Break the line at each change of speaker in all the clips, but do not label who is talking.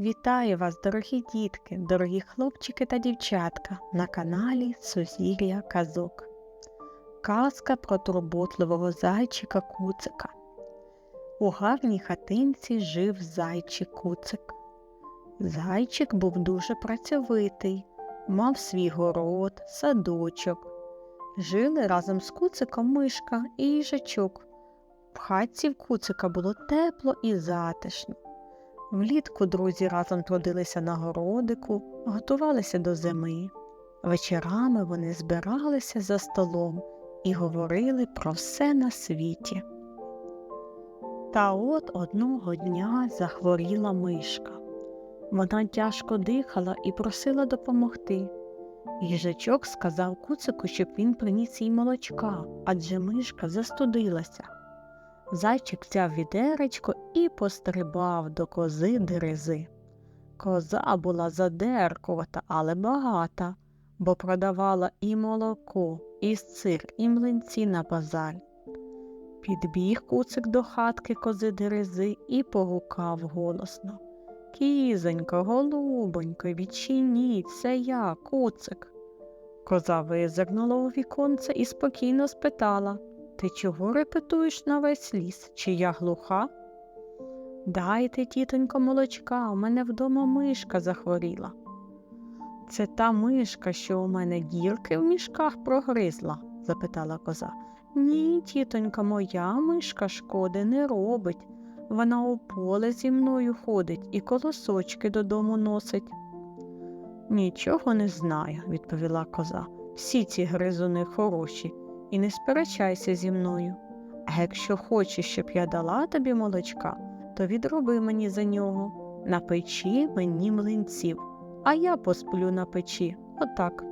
Вітаю вас, дорогі дітки, дорогі хлопчики та дівчатка на каналі Сузір'я Казок. Казка про турботливого зайчика Куцика. У гарній хатинці жив зайчик Куцик. Зайчик був дуже працьовитий, мав свій город, садочок. Жили разом з Куциком мишка і їжачок. В хатці в Куцика було тепло і затишно. Влітку друзі разом трудилися на городику, готувалися до зими. Вечорами вони збиралися за столом і говорили про все на світі. Та от одного дня захворіла мишка. Вона тяжко дихала і просила допомогти. Їжачок сказав куцику, щоб він приніс їй молочка, адже мишка застудилася. Зайчик взяв відеречко і пострибав до кози дерези. Коза була задеркувата, але багата, бо продавала і молоко, і сир, і млинці на базар. Підбіг куцик до хатки кози дерези і погукав голосно. Кізонько, голубонько, відчиніть, це я, куцик. Коза визирнула у віконце і спокійно спитала ти чого репетуєш на весь ліс? Чи я глуха? Дайте, тітонько, молочка, у мене вдома мишка захворіла. Це та мишка, що у мене дірки в мішках прогризла? запитала коза. Ні, тітонька, моя мишка шкоди не робить. Вона у поле зі мною ходить і колосочки додому носить. Нічого не знаю, відповіла коза. Всі ці гризуни хороші, і не сперечайся зі мною. А якщо хочеш, щоб я дала тобі молочка, то відроби мені за нього, на печі мені млинців, а я посплю на печі, отак.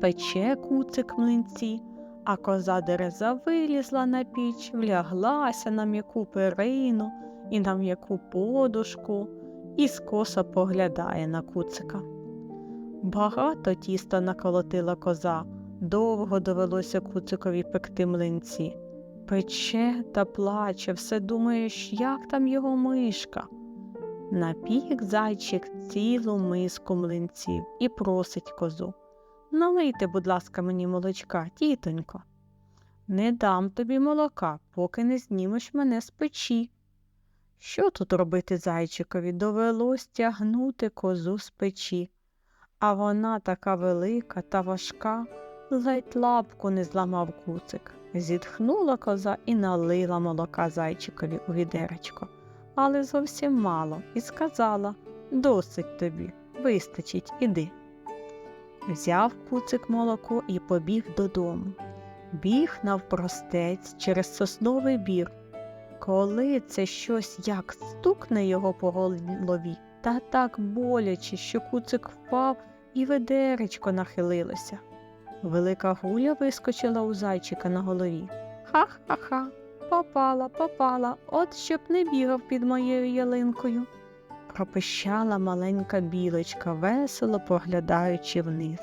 Пече куцик млинці, а коза дереза вилізла на піч, вляглася на м'яку перину і на м'яку подушку, і скоса поглядає на куцика. Багато тіста наколотила коза, довго довелося куцикові пекти млинці. Пече та плаче, все думаєш, як там його мишка. Напік зайчик цілу миску млинців і просить козу. Налийте, будь ласка, мені молочка, тітонько. Не дам тобі молока, поки не знімеш мене з печі. Що тут робити зайчикові? Довелось тягнути козу з печі. А вона така велика та важка, ледь лапку не зламав куцик. Зітхнула коза і налила молока зайчикові у відеречко, але зовсім мало, і сказала досить тобі, вистачить, іди. Взяв куцик молоко і побіг додому. Біг навпростець через сосновий бір. Коли це щось як стукне його по голові, та так боляче, що куцик впав і ведеречко нахилилося. Велика гуля вискочила у зайчика на голові. Ха-ха-ха, попала, попала, от щоб не бігав під моєю ялинкою. Пропищала маленька білочка, весело поглядаючи вниз.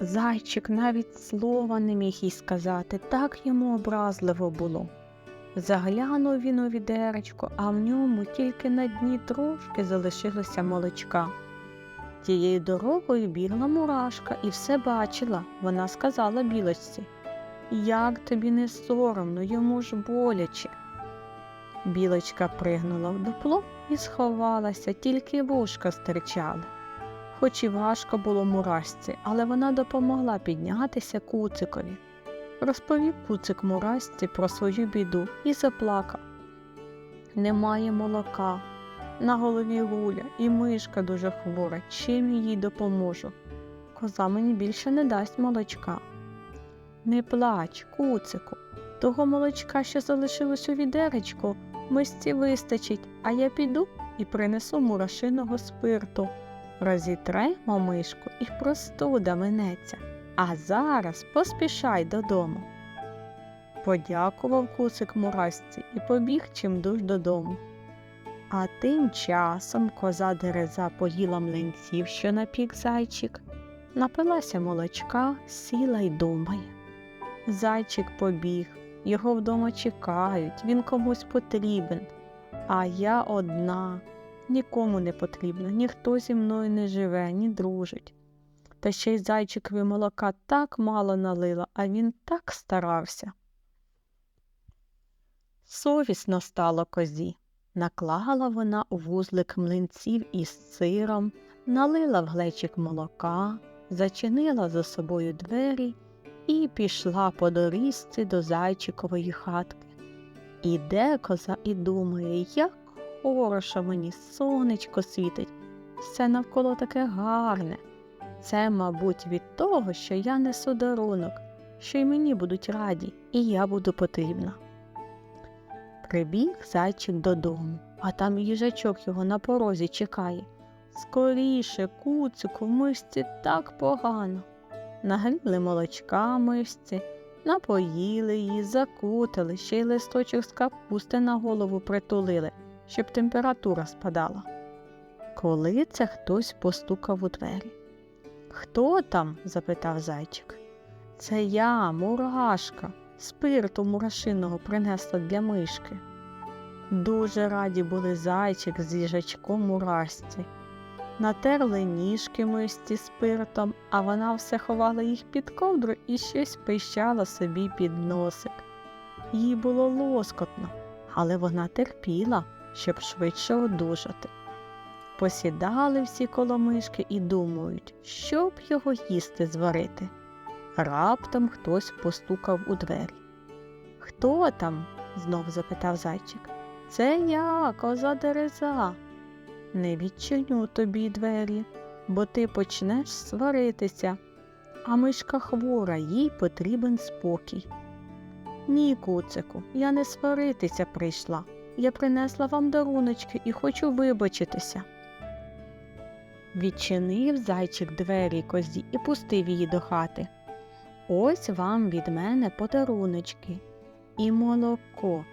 Зайчик навіть слова не міг їй сказати, так йому образливо було. Заглянув він у відеречко, а в ньому тільки на дні трошки залишилося молочка. Тією дорогою бігла мурашка і все бачила. Вона сказала білочці Як тобі не соромно, йому ж боляче. Білочка пригнула в дупло і сховалася, тільки вушка стирчали. Хоч і важко було мурашці, але вона допомогла піднятися куцикові. Розповів куцик мурашці про свою біду і заплакав. Немає молока, на голові гуля і мишка дуже хвора, чим їй допоможу. Коза мені більше не дасть молочка. Не плач, куцику, того молочка, що залишилось у відеречку, мисці вистачить, а я піду і принесу мурашиного спирту. Розітремо мишку і простуда минеться, а зараз поспішай додому. Подякував кусик мурашці і побіг чимдуж додому. А тим часом коза дереза поїла млинців, що напік зайчик, напилася молочка, сіла й думає. Зайчик побіг, його вдома чекають, він комусь потрібен. А я одна, нікому не потрібна, ніхто зі мною не живе, ні дружить. Та ще й зайчикові молока так мало налила, а він так старався. Совісно стало козі. Наклала вона у вузлик млинців із сиром, налила в глечик молока, зачинила за собою двері і пішла по доріжці до зайчикової хатки. Іде коза і думає, як хорошо мені сонечко світить, все навколо таке гарне. Це, мабуть, від того, що я несу дарунок, що й мені будуть раді, і я буду потрібна. Прибіг зайчик додому, а там їжачок його на порозі чекає. Скоріше, куцику, мишці так погано. Нагріли молочка мишці, напоїли її, закутали, ще й листочок з капусти на голову притулили, щоб температура спадала. Коли це хтось постукав у двері. Хто там? запитав зайчик. Це я, мурашка, спирту мурашиного принесла для мишки. Дуже раді були зайчик з їжачком мурашці. Натерли ніжки мисці спиртом, а вона все ховала їх під ковдру і щось пищала собі під носик. Їй було лоскотно, але вона терпіла, щоб швидше одужати. Посідали всі коло мишки і думають, що б його їсти зварити. Раптом хтось постукав у двері. Хто там? знов запитав зайчик. Це я, коза дереза. Не відчиню тобі двері, бо ти почнеш сваритися, а мишка хвора, їй потрібен спокій. Ні, куцику, я не сваритися прийшла. Я принесла вам даруночки і хочу вибачитися. Відчинив зайчик двері козі і пустив її до хати. Ось вам від мене подаруночки, і молоко,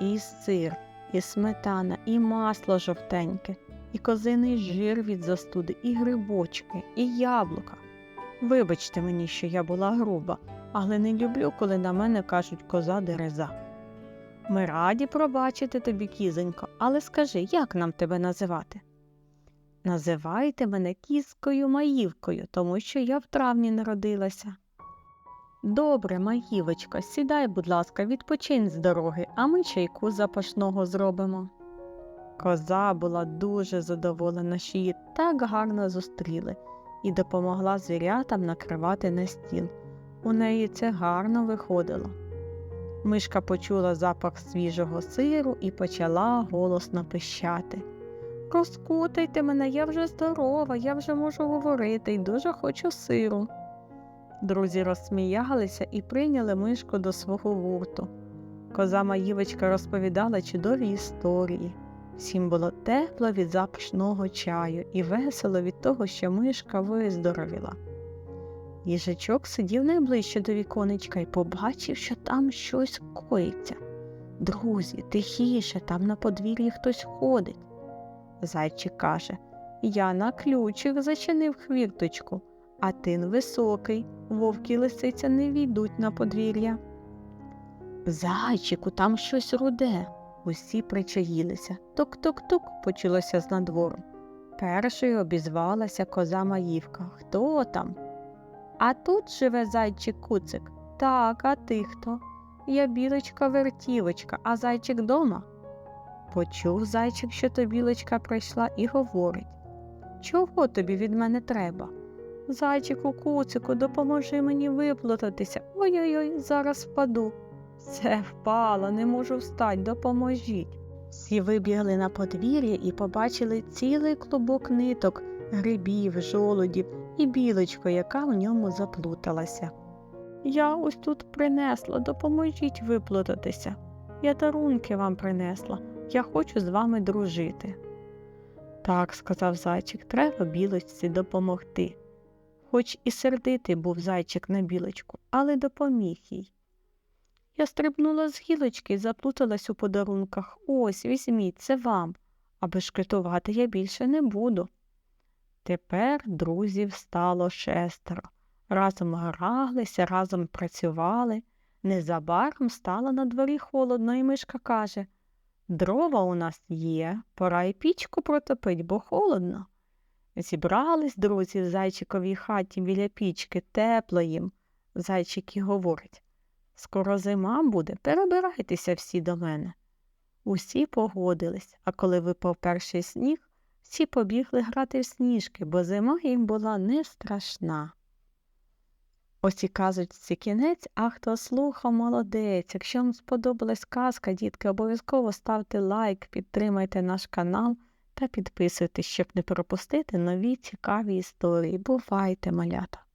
і сир, і сметана, і масло жовтеньке, і козиний жир від застуди, і грибочки, і яблука. Вибачте мені, що я була груба, але не люблю, коли на мене кажуть коза дереза. Ми раді пробачити тобі, кізонько, але скажи, як нам тебе називати? Називайте мене кіскою маївкою, тому що я в травні народилася. Добре, Маївочка, сідай, будь ласка, відпочинь з дороги, а ми чайку запашного зробимо. Коза була дуже задоволена, що її так гарно зустріли, і допомогла звірятам накривати на стіл. У неї це гарно виходило. Мишка почула запах свіжого сиру і почала голосно пищати. Розкутайте мене, я вже здорова, я вже можу говорити і дуже хочу сиру. Друзі розсміялися і прийняли мишку до свого гурту. Коза Маївочка розповідала чудові історії. Всім було тепло від запашного чаю і весело від того, що мишка виздоровіла. Їжачок сидів найближче до віконечка і побачив, що там щось коїться. Друзі, тихіше, там на подвір'ї хтось ходить. Зайчик каже Я на ключик зачинив хвірточку, а тин високий, вовки й лисиця не війдуть на подвір'я. Зайчику, там щось руде. Усі причаїлися. Тук-тук-тук почулося з надвору. Першою обізвалася коза Маївка. Хто там? А тут живе зайчик куцик. Так, а ти хто? Я білочка вертівочка, а зайчик дома. Почув зайчик, що то білочка прийшла, і говорить Чого тобі від мене треба? Зайчику, куцику, допоможи мені виплутатися. Ой-ой-ой, зараз впаду. Все впала, не можу встать, допоможіть. Всі вибігли на подвір'я і побачили цілий клубок ниток, грибів, жолудів і білочку, яка в ньому заплуталася. Я ось тут принесла, допоможіть виплутатися. Я дарунки вам принесла, я хочу з вами дружити. Так, сказав зайчик, треба білочці допомогти. Хоч і сердитий був зайчик на білочку, але допоміг їй. Я стрибнула з гілочки і заплуталась у подарунках. Ось, візьміть, це вам, аби шкритувати я більше не буду. Тепер друзів стало шестеро. Разом гралися, разом працювали. Незабаром стало на дворі холодно, і мишка каже Дрова у нас є, пора й пічку протопить, бо холодно. Зібрались друзі в зайчиковій хаті біля пічки, тепло їм. Зайчик і говорить Скоро зима буде, перебирайтеся всі до мене. Усі погодились, а коли випав перший сніг, всі побігли грати в сніжки, бо зима їм була не страшна. Ось і казочці кінець, а хто слухав, молодець. Якщо вам сподобалась казка, дітки, обов'язково ставте лайк, підтримайте наш канал та підписуйтесь, щоб не пропустити нові цікаві історії. Бувайте, малята!